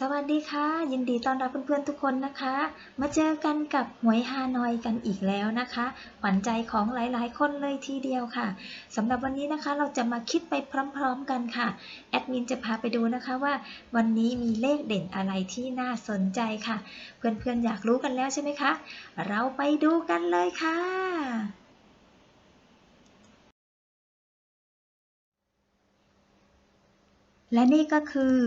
สวัสดีค่ะ ยินดีต้อนรับเพื่อนๆทุกคนนะคะ มาเจอกันกับหวยฮานอยกันอีกแล้วนะคะขวัญใจของหลายๆ คนเลยทีเดียวค่ะสำหรับวันนี้นะคะเราจะมาคิดไปพร้อมๆกันค่ะแอดมินจะพาไปดูนะคะว่า วันนี้มีเลขเด่นอะไรที่น่าสนใจค่ะ เพื่อนๆอยากรู้กันแล้วใช่ไหมคะ เราไปดูกันเลยค่ะและนี่ก็คือ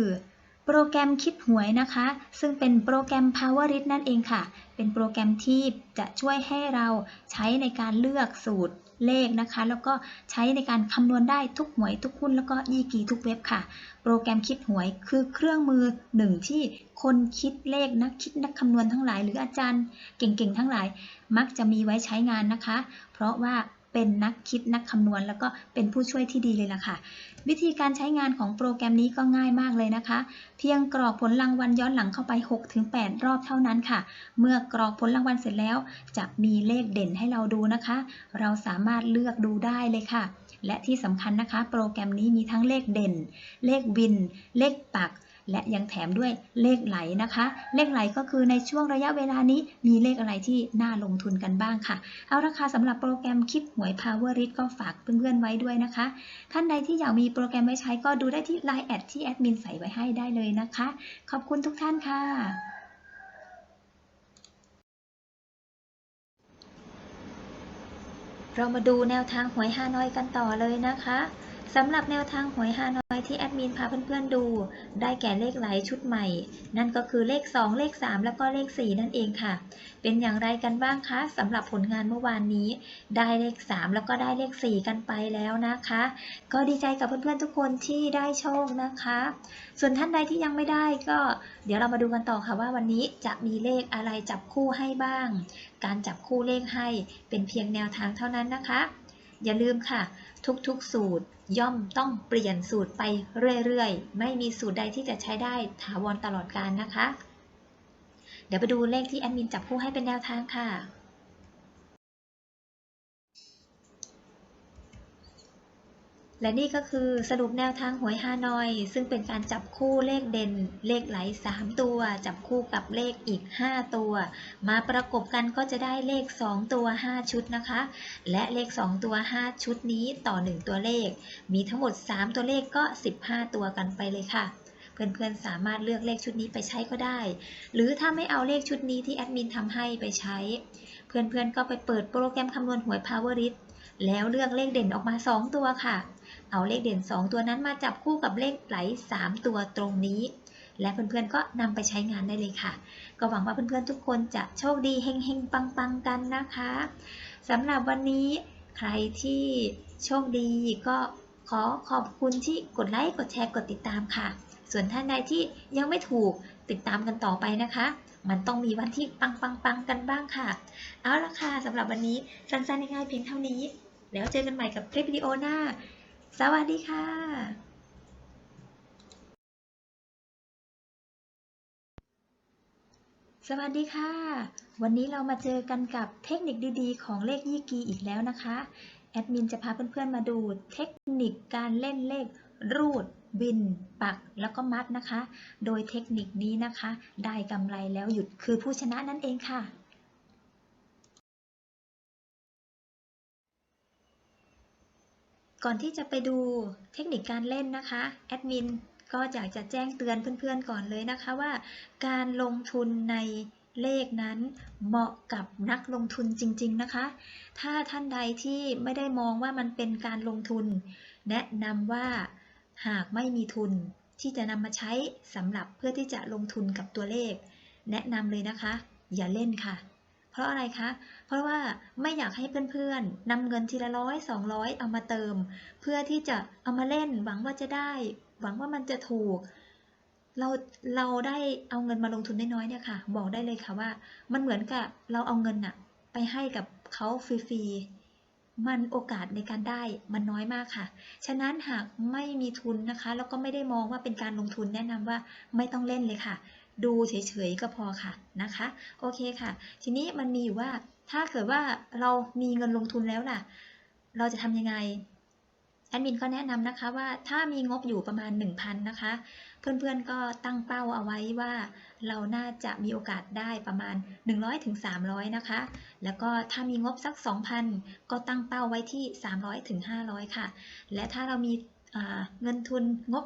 โปรแกรมคิดหวยนะคะ ซึ่งเป็นโปรแกรม PowerRit นั่นเองค่ะ เป็นโปรแกรมที่จะช่วยให้เราใช้ในการเลือกสูตรเลขนะคะ แล้วก็ใช้ในการคำนวณได้ทุกหวยทุกหุ้นแล้วก็ยี่กีทุกเว็บค่ะ โปรแกรมคิดหวยคือเครื่องมือหนึ่งที่คนคิดเลขนักคิดนักคำนวณทั้งหลาย หรืออาจารย์เก่งๆทั้งหลาย มักจะมีไว้ใช้งานนะคะ เพราะว่า เป็นนักคิดนักคำนวณ แล้วก็เป็นผู้ช่วยที่ดีเลยล่ะค่ะ วิธีการใช้งานของโปรแกรมนี้ก็ง่ายมากเลยนะคะ เพียงกรอกผลรางวัลย้อนหลังเข้าไป 6-8 รอบเท่านั้นค่ะ เมื่อกรอกผลรางวัลเสร็จแล้ว จะมีเลขเด่นให้เราดูนะคะ เราสามารถเลือกดูได้เลยค่ะ และที่สำคัญนะคะ โปรแกรมนี้มีทั้งเลขเด่น เลขวิน เลขปัก และยังแถมด้วยเลขไหลนะคะ เลขไหลก็คือในช่วงระยะเวลานี้มีเลขอะไรที่น่าลงทุนกันบ้างค่ะ เอาราคาสำหรับโปรแกรมคิดหวย Power r i t ก็ฝากเพื่อนๆไว้ด้วยนะคะ ท่านใดที่อยากมีโปรแกรมไว้ใช้ก็ดูได้ที่ Line แอดที่แอดมินใส่ไว้ให้ได้เลยนะคะ ขอบคุณทุกท่านค่ะเรามาดูแนวทางหวยฮานอยกันต่อเลยนะคะ สำหรับแนวทางหวยฮานอยที่แอดมินพาเพื่อนๆดู ได้แก่เลขไหลชุดใหม่ นั่นก็คือเลข 2 เลข 3 แล้วก็เลข 4 นั่นเองค่ะ เป็นอย่างไรกันบ้างคะสำหรับผลงานเมื่อวานนี้ ได้เลข 3 แล้วก็ได้เลข 4 กันไปแล้วนะคะ ก็ดีใจกับเพื่อนๆทุกคนที่ได้โชคนะคะ ส่วนท่านใดที่ยังไม่ได้ก็เดี๋ยวเรามาดูกันต่อค่ะว่าวันนี้จะมีเลขอะไรจับคู่ให้บ้าง การจับคู่เลขให้เป็นเพียงแนวทางเท่านั้นนะคะ อย่าลืมค่ะ ทุกๆสูตรย่อมต้องเปลี่ยนสูตรไปเรื่อยๆ ไม่มีสูตรใดที่จะใช้ได้ถาวรตลอดกาลนะคะ เดี๋ยวไปดูเลขที่แอดมินจับคู่ให้เป็นแนวทางค่ะ และนี่ก็คือสรุปแนวทางหวยฮานอย ซึ่งเป็นการจับคู่เลขเด่น เลขไหล 3 ตัว จับคู่กับเลขอีก 5 ตัว มาประกบกันก็จะได้เลข 2 ตัว 5 ชุดนะคะ และเลข 2 ตัว 5 ชุดนี้ต่อ 1 ตัวเลข มีทั้งหมด 3 ตัวเลขก็ 15 ตัวกันไปเลยค่ะเพื่อนๆ สามารถเลือกเลขชุดนี้ไปใช้ก็ได้ หรือถ้าไม่เอาเลขชุดนี้ที่แอดมินทำให้ไปใช้ เพื่อนๆ ก็ไปเปิดโปรแกรมคำนวณหวย PowerRit แล้วเลือกเลขเด่นออกมา 2 ตัวค่ะ เอาเลขเด่น 2 ตัวนั้นมาจับคู่กับเลขไหล 3 ตัวตรงนี้ และเพื่อนๆก็นำไปใช้งานได้เลยค่ะ ก็หวังว่าเพื่อนๆทุกคนจะโชคดีเฮงๆ ปังๆ กันนะคะสำหรับวันนี้ใครที่โชคดีก็ขอขอบคุณที่กดไลค์ กดแชร์ กดติดตามค่ะ ส่วนท่านใดที่ยังไม่ถูกติดตามกันต่อไปนะคะ มันต้องมีวันที่ปังๆๆกันบ้างค่ะ เอาละค่ะสำหรับวันนี้สั้นๆง่ายๆเพียงเท่านี้ แล้วเจอกันใหม่กับคลิปวิดีโอหน้า สวัสดีค่ะ สวัสดีค่ะ วันนี้เรามาเจอกันกับเทคนิคดีๆ ของเลขยี่กีอีกแล้วนะคะ แอดมินจะพาเพื่อนๆมาดูเทคนิคการเล่นเลขรูดบิน ปัก แล้วก็มัดนะคะ โดยเทคนิคนี้นะคะ ได้กำไรแล้วหยุดคือผู้ชนะนั่นเองค่ะ ก่อนที่จะไปดูเทคนิคการเล่นนะคะแอดมินก็อยากจะแจ้งเตือนเพื่อนๆก่อนเลยนะคะว่า การลงทุนในเลขนั้นเหมาะกับนักลงทุนจริง ๆนะคะ ถ้าท่านใดที่ไม่ได้มองว่ามันเป็นการลงทุน แนะนำว่าหากไม่มีทุนที่จะนำมาใช้สำหรับเพื่อที่จะลงทุนกับตัวเลข แนะนำเลยนะคะ อย่าเล่นค่ะ ราะอะไรคะ เพราะว่าไม่อยากให้เพื่อนๆนำเงินทีละร้อยสองร้อยเอามาเติม เพื่อที่จะเอามาเล่นหวังว่าจะได้ หวังว่ามันจะถูก เราเราได้เอาเงินมาลงทุนน้อยๆเนี่ยค่ะ บอกได้เลยค่ะว่า มันเหมือนกับเราเอาเงินน่ะไปให้กับเขาฟรีๆ มันโอกาสในการได้มันน้อยมากค่ะ ฉะนั้นหากไม่มีทุนนะคะ แล้วก็ไม่ได้มองว่าเป็นการลงทุนแนะนำว่าไม่ต้องเล่นเลยค่ะ ดูเฉยๆก็พอค่ะนะคะ โอเคค่ะ ทีนี้มันมีอยู่ว่าถ้าเกิดว่าเรามีเงินลงทุนแล้วล่ะ เราจะทำยังไงแอดมินก็แนะนำนะคะว่าถ้ามีงบอยู่ประมาณ 1,000 นะคะ เพื่อนๆก็ตั้งเป้าเอาไว้ว่า เราน่าจะมีโอกาสได้ประมาณ 100ถึงนะคะ แล้วก็ถ้ามีงบสัก 2,000 ก็ตั้งเป้าไว้ที่ 300ถึง500 ค่ะ และถ้าเรามีเงินทุนงบ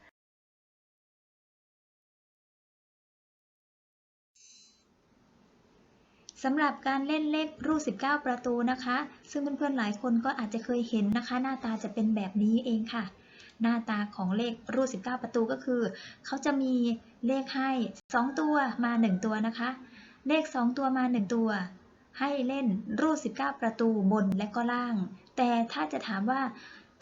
สำหรับการเล่นเลขรูป 19 ประตูนะคะ ซึ่งเพื่อนๆหลายคนก็อาจจะเคยเห็นนะคะ หน้าตาจะเป็นแบบนี้เองค่ะ หน้าตาของเลขรูป 19 ประตูก็คือ เขาจะมีเลขให้ 2 ตัวมา 1 ตัวนะคะ เลข 2 ตัวมา 1 ตัว ให้เล่นรูป 19 ประตูบนและก็ล่าง แต่ถ้าจะถามว่า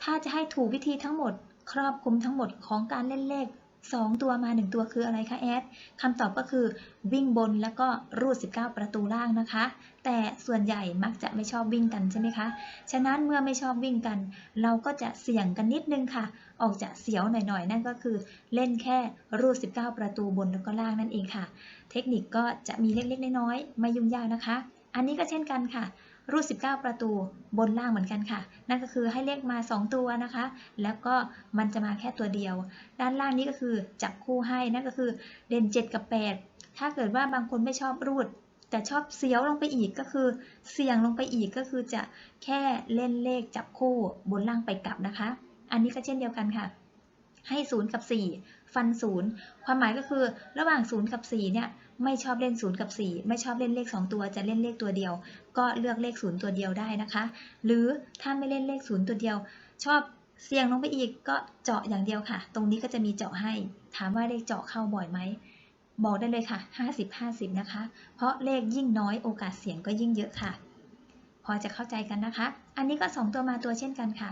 ถ้าจะให้ถูกวิธีทั้งหมด ครอบคลุมทั้งหมดของการเล่นเลข 2 ตัวมา 1 ตัวคืออะไรคะแอดคำตอบก็คือวิ่งบนแล้วก็รูด 19 ประตูล่างนะคะ แต่ส่วนใหญ่มักจะไม่ชอบวิ่งกันใช่ไหมคะ ฉะนั้นเมื่อไม่ชอบวิ่งกัน เราก็จะเสี่ยงกันนิดนึงค่ะ ออกจะเสียวหน่อยๆ นั่นก็คือเล่นแค่รูด 19 ประตูบนแล้วก็ล่างนั่นเองค่ะ เทคนิคก็จะมีเล็กๆ น้อยๆ ไม่ยุ่งยากนะคะ อันนี้ก็เช่นกันค่ะ รูด 19 ประตูบนล่างเหมือนกันค่ะ นั่นก็คือให้เลขมา 2 ตัวนะคะ แล้วก็มันจะมาแค่ตัวเดียว ด้านล่างนี้ก็คือจับคู่ให้นั่นก็คือเด่น 7 กับ 8 ถ้าเกิดว่าบางคนไม่ชอบรูด แต่ชอบเสียวลงไปอีกก็คือเสี่ยงลงไปอีกก็คือจะแค่เล่นเลขจับคู่บนล่างไปกลับนะคะ อันนี้ก็เช่นเดียวกันค่ะ ให้ 0 กับ 4 ฟัน 0 ความหมายก็คือระหว่าง 0 กับ 4 เนี่ย ไม่ชอบเล่น 0 กับ 4 ไม่ชอบเล่นเลข 2 ตัว จะเล่นเลขตัวเดียว ก็เลือกเลข 0 ตัวเดียวได้นะคะ หรือถ้าไม่เล่นเลข 0 ตัวเดียว ชอบเสี่ยงลงไปอีกก็เจาะอย่างเดียวค่ะ ตรงนี้ก็จะมีเจาะให้ ถามว่าเลขเจาะเข้าบ่อยไหม บอกได้เลยค่ะ 50-50 นะคะ เพราะเลขยิ่งน้อยโอกาสเสี่ยงก็ยิ่งเยอะค่ะ พอจะเข้าใจกันนะคะ อันนี้ก็ 2 ตัวมาตัวเช่นกันค่ะ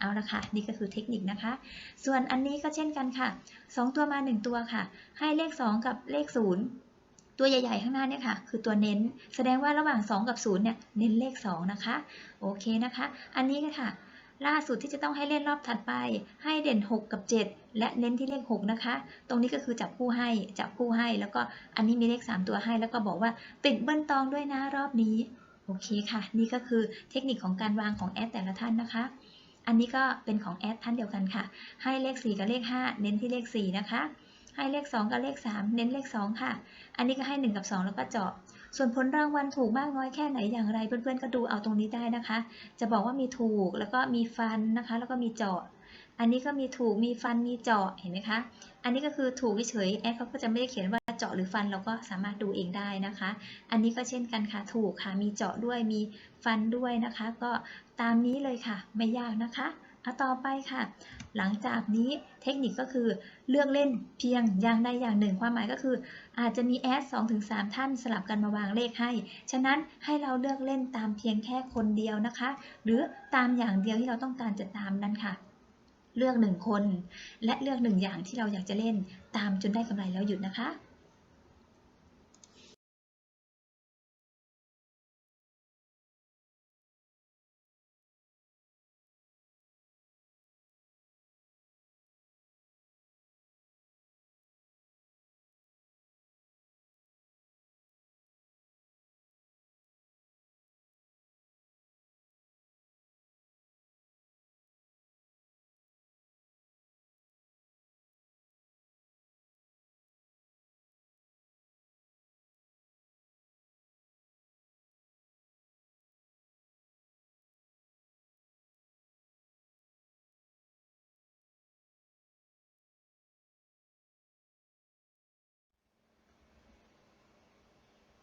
เอาละค่ะ นี่ก็คือเทคนิคนะคะ ส่วนอันนี้ก็เช่นกันค่ะ 2 ตัวมา 1 ตัวค่ะ ให้เลข 2 กับเลข 0 ตัวใหญ่ๆ ข้างหน้าเนี่ยค่ะ คือตัวเน้น แสดงว่าระหว่าง 2 กับ 0 เนี่ย เน้นเลข 2 นะคะ โอเคนะคะ อันนี้ก็ค่ะ ล่าสุดที่จะต้องให้เล่นรอบถัดไป ให้เด่น 6 กับ 7 และเน้นที่เลข 6 นะคะ ตรงนี้ก็คือจับคู่ให้ จับคู่ให้ แล้วก็อันนี้มีเลข 3 ตัวให้ แล้วก็บอกว่าติดเบิ้ลตองด้วยนะรอบนี้ โอเคค่ะ นี่ก็คือเทคนิคของการวางของแอดแต่ละท่านนะคะ อันนี้ก็เป็นของแอดท่านเดียวกันค่ะ ให้เลข 4 กับเลข 5 เน้นที่เลข 4 นะคะ ให้เลข 2 กับเลข 3 เน้นเลข 2 ค่ะ อันนี้ก็ให้ 1 กับ 2 แล้วก็เจาะ ส่วนผลรางวัลถูกมากน้อยแค่ไหนอย่างไร เพื่อนๆก็ดูเอาตรงนี้ได้นะคะ จะบอกว่ามีถูกแล้วก็มีฟันนะคะ แล้วก็มีเจาะ อันนี้ก็มีถูกมีฟันมีเจาะเห็นไหมคะ อันนี้ก็คือถูกเฉยแอดเขาก็จะไม่ได้เขียนว่าเจาะหรือฟันเราก็สามารถดูเองได้นะคะ อันนี้ก็เช่นกันค่ะถูกค่ะมีเจาะด้วยมีฟันด้วยนะคะ ก็ตามนี้เลยค่ะ ไม่ยากนะคะเอาต่อไปค่ะ หลังจากนี้เทคนิคก็คือเลือกเล่นเพียงอย่างใดอย่างหนึ่ง ความหมายก็คือ อาจจะมีแอด2-3ท่านสลับกันมาวางเลขให้ ฉะนั้นให้เราเลือกเล่นตามเพียงแค่คนเดียวนะคะ หรือตามอย่างเดียวที่เราต้องการจะตามนั้นค่ะ เลือกหนึ่งคน และเลือกหนึ่งอย่างที่เราอยากจะเล่น ตามจนได้กำไรแล้วหยุดนะคะ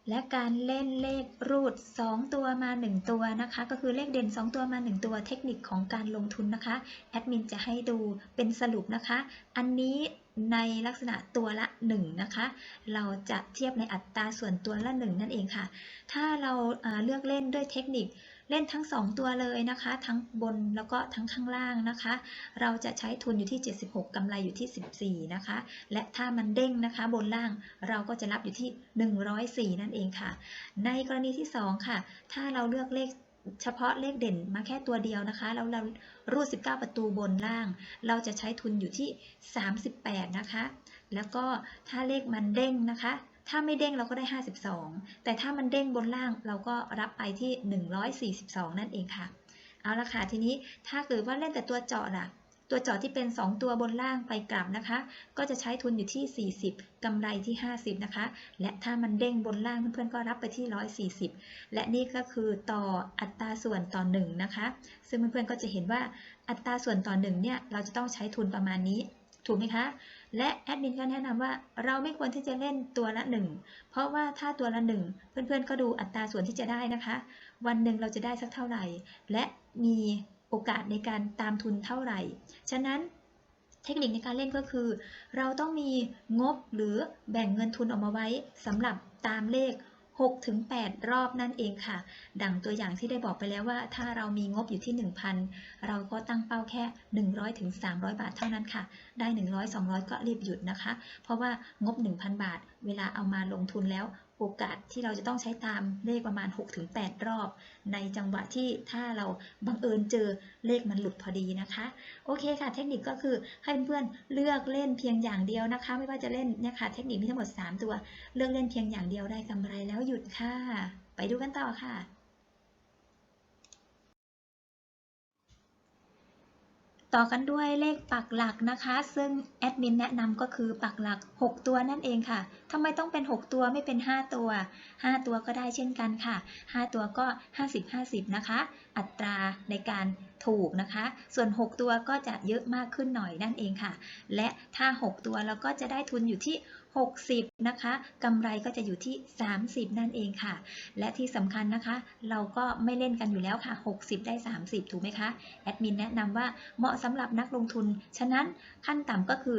และการเล่นเลขรูด 2 ตัวมา 1 ตัวนะคะ ก็คือเลขเด่น 2 ตัวมา 1 ตัวเทคนิคของการลงทุนนะคะแอดมินจะให้ดูเป็นสรุปนะคะ อันนี้ในลักษณะตัวละ 1 นะคะ เราจะเทียบในอัตราส่วนตัวละ 1 นั่นเองค่ะ ถ้าเราเอ่อเลือกเล่นด้วยเทคนิค เล่นทั้ง 2 ตัวเลยนะคะ ทั้งบนแล้วก็ทั้งข้างล่างนะคะ เราจะใช้ทุนอยู่ที่ 76กำไรอยู่ที่ 14 นะคะ และถ้ามันเด้งนะคะ บนล่างเราก็จะรับอยู่ที่ 104 นั่นเองค่ะ ในกรณีที่ 2 ค่ะ ถ้าเราเลือกเลขเฉพาะเลขเด่นมาแค่ตัวเดียวนะคะแล้วเรารูด 19 ประตูบนล่าง เราจะใช้ทุนอยู่ที่ 38 นะคะ แล้วก็ถ้าเลขมันเด้งนะคะ ถ้าไม่เด้งเราก็ได้ 52 แต่ถ้ามันเด้งบนล่างเราก็รับไปที่ 142 นั่นเองค่ะ เอาละค่ะ ทีนี้ถ้าเกิดว่าเล่นแต่ตัวเจาะล่ะ ตัวเจาะที่เป็น 2 ตัวบนล่างไปกลับนะคะ ก็จะใช้ทุนอยู่ที่ 40กำไรที่ 50 นะคะ และถ้ามันเด้งบนล่างเพื่อนๆก็รับไปที่ 140 และนี่ก็คือต่ออัตราส่วนต่อ1นะคะ ซึ่งเพื่อนๆก็จะเห็นว่าอัตราส่วนต่อ1เนี่ยเราจะต้องใช้ทุนประมาณนี้ ถูกไหมคะ และแอดมินก็แนะนำว่าเราไม่ควรที่จะเล่นตัวละ 1 เพราะว่าถ้าตัวละ 1 เพื่อนๆก็ดูอัตราส่วนที่จะได้นะคะ วันหนึ่งเราจะได้สักเท่าไหร่ และมีโอกาสในการตามทุนเท่าไหร่ ฉะนั้นเทคนิคในการเล่นก็คือ เราต้องมีงบหรือแบ่งเงินทุนออกมาไว้สำหรับตามเลข 6-8 รอบนั่นเองค่ะ ดังตัวอย่างที่ได้บอกไปแล้วว่า ถ้าเรามีงบอยู่ที่ 1,000 เราก็ตั้งเป้าแค่ 100ถึง300 บาทเท่านั้นค่ะ ได้ 100 200 ก็รีบหยุดนะคะ เพราะว่างบ 1,000 บาท เวลาเอามาลงทุนแล้ว โอกาสที่เราจะต้องใช้ตามเลขประมาณ 6-8 รอบ ในจังหวะที่ถ้าเราบังเอิญเจอเลขมันหลุดพอดีนะคะ โอเคค่ะ เทคนิคก็คือให้เพื่อนๆเลือกเล่นเพียงอย่างเดียวนะคะ ไม่ว่าจะเล่นเนี่ยค่ะ เทคนิคมีทั้งหมด 3 ตัว เลือกเล่นเพียงอย่างเดียวได้กำไรแล้วหยุดค่ะ ไปดูกันต่อค่ะ ต่อกันด้วยเลขปักหลักนะคะ ซึ่งแอดมินแนะนำก็คือปักหลัก 6 ตัวนั่นเองค่ะทำไมต้องเป็น 6 ตัวไม่เป็น 5 ตัว 5 ตัวก็ได้เช่นกันค่ะ 5 ตัวก็ 50 50 นะคะ อัตราในการ ถูกนะคะ ส่วน 6 ตัวก็จะเยอะมากขึ้นหน่อยนั่นเองค่ะ และถ้า 6 ตัวเราก็จะได้ทุนอยู่ที่ 60 นะคะกำไรก็จะอยู่ที่ 30 นั่นเองค่ะ และที่สำคัญนะคะ เราก็ไม่เล่นกันอยู่แล้วค่ะ 60 ได้ 30 ถูกไหมคะ แอดมินแนะนำว่าเหมาะสำหรับนักลงทุน ฉะนั้นขั้นต่ำก็คือ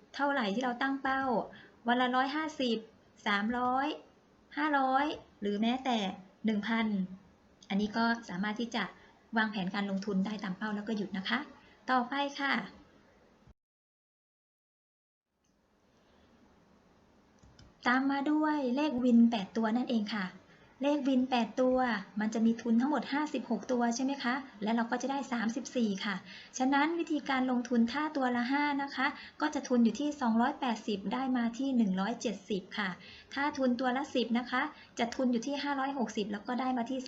เท่าไหร่ที่เราตั้งเป้า วันละร้อยห้าสิบสามร้อยห้าร้อยหรือแม้แต่หนึ่งพันอันนี้ก็สามารถที่จะวางแผนการลงทุนได้ตามเป้าแล้วก็หยุดนะคะ ต่อไปค่ะตามมาด้วยเลขวิน 8 ตัวนั่นเองค่ะ เลขวิน 8 ตัว มันจะมีทุนทั้งหมด 56 ตัวใช่ไหมคะ และเราก็จะได้ 34 ค่ะ ฉะนั้นวิธีการลงทุนถ้าตัวละ 5 นะคะ ก็จะทุนอยู่ที่ 280 ได้มาที่ 170 ค่ะ ถ้าทุนตัวละ 10 นะคะ จะทุนอยู่ที่ 560 แล้วก็ได้มาที่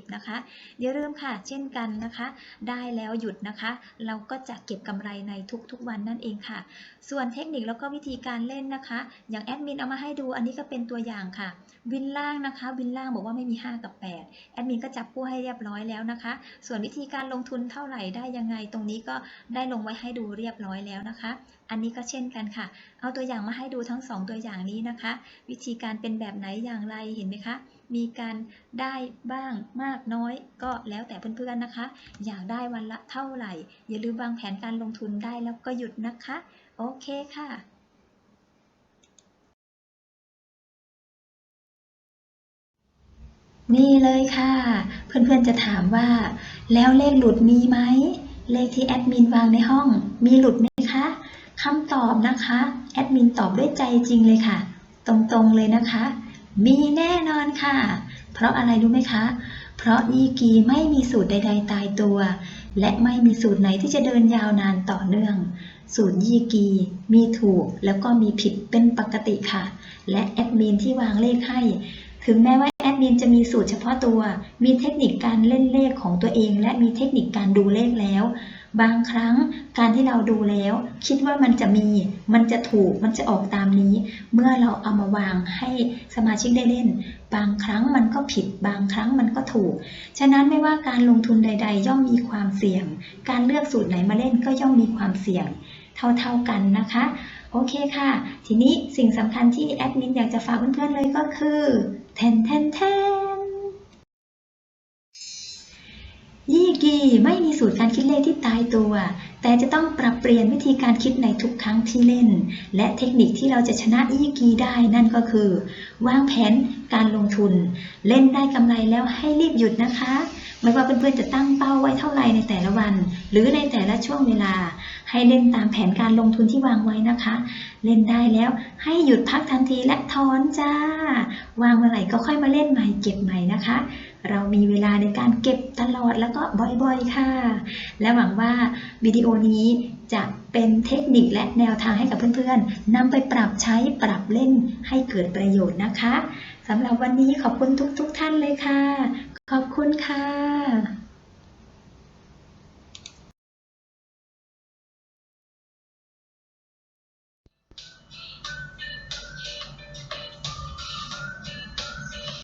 340 นะคะ อย่าลืมค่ะ เช่นกันนะคะ ได้แล้วหยุดนะคะ เราก็จะเก็บกำไรในทุกๆวันนั่นเองค่ะ ส่วนเทคนิคแล้วก็วิธีการเล่นนะคะ อย่างแอดมินเอามาให้ดู อันนี้ก็เป็นตัวอย่างค่ะ วินล่างนะคะ วินล่างบอกว่าไม่มี 5 กับ 8 แอดมินก็จับคู่ให้เรียบร้อยแล้วนะคะ ส่วนวิธีการลงทุนเท่าไหร่ได้ยังไง ตรงนี้ก็ได้ลงไว้ให้ดูเรียบร้อยแล้วนะคะ อันนี้ก็เช่นกันค่ะ เอาตัวอย่างมาให้ดูทั้ง 2 ตัวอย่างนี้นะคะ วิธีการเป็นแบบไหนอย่างไรเห็นไหมคะ มีการได้บ้างมากน้อยก็แล้วแต่เพื่อนๆนะคะ อยากได้วันละเท่าไหร่ อย่าลืมวางแผนการลงทุนได้แล้วก็หยุดนะคะ โอเคค่ะนี่เลยค่ะ เพื่อนๆจะถามว่า แล้วเลขหลุดมีไหม เลขที่แอดมินวางในห้อง มีหลุดไหม คำตอบนะคะแอดมินตอบด้วยใจจริงเลยค่ะ ตรงๆเลยนะคะ มีแน่นอนค่ะ เพราะอะไรรู้ไหมคะ เพราะยีกีไม่มีสูตรใด ๆ ตายตัว และไม่มีสูตรไหนที่จะเดินยาวนานต่อเนื่อง สูตรยีกี มีถูกแล้วก็มีผิดเป็นปกติค่ะ และแอดมินที่วางเลขให้ ถึงแม้ว่าแอดมินจะมีสูตรเฉพาะตัว มีเทคนิคการเล่นเลขของตัวเอง และมีเทคนิคการดูเลขแล้ว บางครั้งการที่เราดูแล้ว คิดว่ามันจะมี มันจะถูก มันจะออกตามนี้ เมื่อเราเอามาวางให้สมาชิกได้เล่น บางครั้งมันก็ผิด บางครั้งมันก็ถูก ฉะนั้นไม่ว่าการลงทุนใด ๆ ย่อมมีความเสี่ยง การเลือกสูตรไหนมาเล่นก็ย่อมมีความเสี่ยง เท่าๆกันนะคะ โอเคค่ะ ทีนี้สิ่งสำคัญที่แอดมินอยากจะฝากเพื่อนๆเลยก็คือแทนแทนแทนยี่ กีไม่มีสูตรการคิดเลขที่ตายตัว แต่จะต้องปรับเปลี่ยนวิธีการคิดในทุกครั้งที่เล่น และเทคนิคที่เราจะชนะอีกีได้นั่นก็คือ วางแผนการลงทุน เล่นได้กำไรแล้วให้รีบหยุดนะคะ ไม่ว่าเพื่อนๆจะตั้งเป้าไว้เท่าไหร่ในแต่ละวัน หรือในแต่ละช่วงเวลา ให้เล่นตามแผนการลงทุนที่วางไว้นะคะ เล่นได้แล้วให้หยุดพักทันทีและถอนจ้า วางเมื่อไหร่ก็ค่อยมาเล่นใหม่เก็บใหม่นะคะ เรามีเวลาในการเก็บตลอดแล้วก็บ่อยๆค่ะ และหวังว่าวิดีโอนี้จะเป็นเทคนิคและแนวทางให้กับเพื่อนๆนำไปปรับใช้ปรับเล่นให้เกิดประโยชน์นะคะสำหรับวันนี้ขอบคุณทุกๆท่านเลยค่ะ ขอบคุณค่ะ